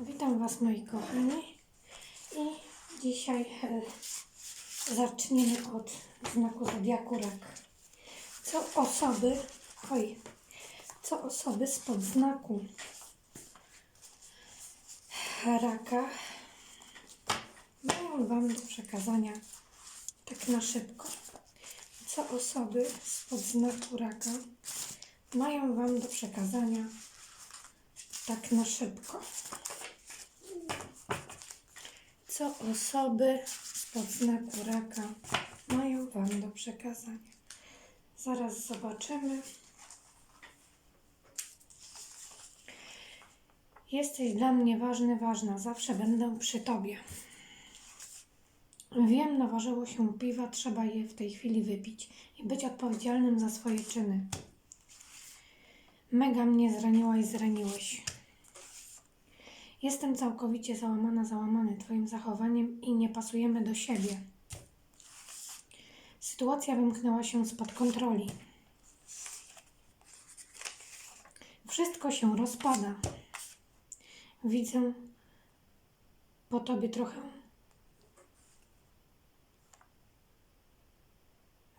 Witam Was moi kochani i dzisiaj e, zaczniemy od znaku zodiaku rak. Co osoby, oj, co osoby spod znaku raka mają Wam do przekazania tak na szybko. Co osoby spod znaku raka mają Wam do przekazania tak na szybko co osoby spod znaku raka mają Wam do przekazania. Zaraz zobaczymy. Jesteś dla mnie ważny, ważna. Zawsze będę przy Tobie. Wiem, naważyło się piwa, trzeba je w tej chwili wypić i być odpowiedzialnym za swoje czyny. Mega mnie zraniła i zraniłeś. Jestem całkowicie załamana, załamany Twoim zachowaniem i nie pasujemy do siebie. Sytuacja wymknęła się spod kontroli. Wszystko się rozpada. Widzę po Tobie trochę.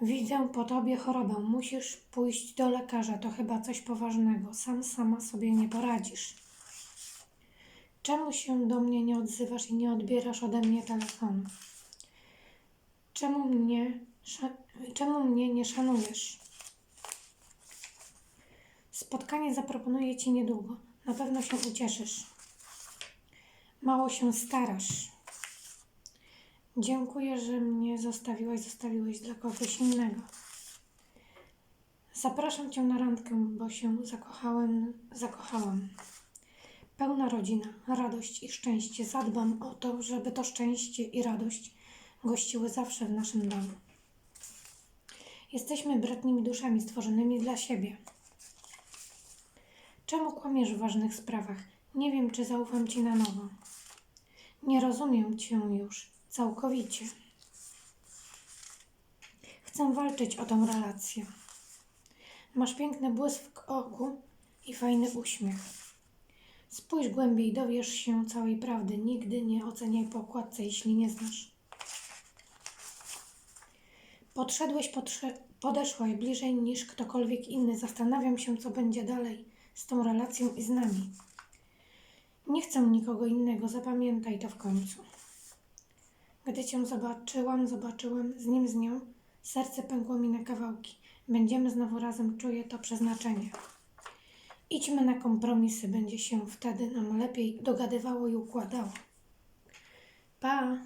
Widzę po Tobie chorobę. Musisz pójść do lekarza. To chyba coś poważnego. Sam sama sobie nie poradzisz. Czemu się do mnie nie odzywasz i nie odbierasz ode mnie telefonu? Czemu mnie, czemu mnie nie szanujesz? Spotkanie zaproponuję Ci niedługo. Na pewno się ucieszysz. Mało się starasz. Dziękuję, że mnie zostawiłaś, zostawiłeś dla kogoś innego. Zapraszam Cię na randkę, bo się zakochałem, zakochałam. Pełna rodzina, radość i szczęście. Zadbam o to, żeby to szczęście i radość gościły zawsze w naszym domu. Jesteśmy bratnimi duszami stworzonymi dla siebie. Czemu kłamiesz w ważnych sprawach? Nie wiem, czy zaufam ci na nowo. Nie rozumiem cię już całkowicie. Chcę walczyć o tą relację. Masz piękny błysk oku i fajny uśmiech. Spójrz głębiej, dowiesz się całej prawdy. Nigdy nie oceniaj po okładce, jeśli nie znasz. Podszedłeś, podsze- podeszłaś bliżej niż ktokolwiek inny. Zastanawiam się, co będzie dalej z tą relacją i z nami. Nie chcę nikogo innego, zapamiętaj to w końcu. Gdy cię zobaczyłam, zobaczyłem z nim, z nią, serce pękło mi na kawałki. Będziemy znowu razem, czuję to przeznaczenie. Idźmy na kompromisy, będzie się wtedy nam lepiej dogadywało i układało. Pa!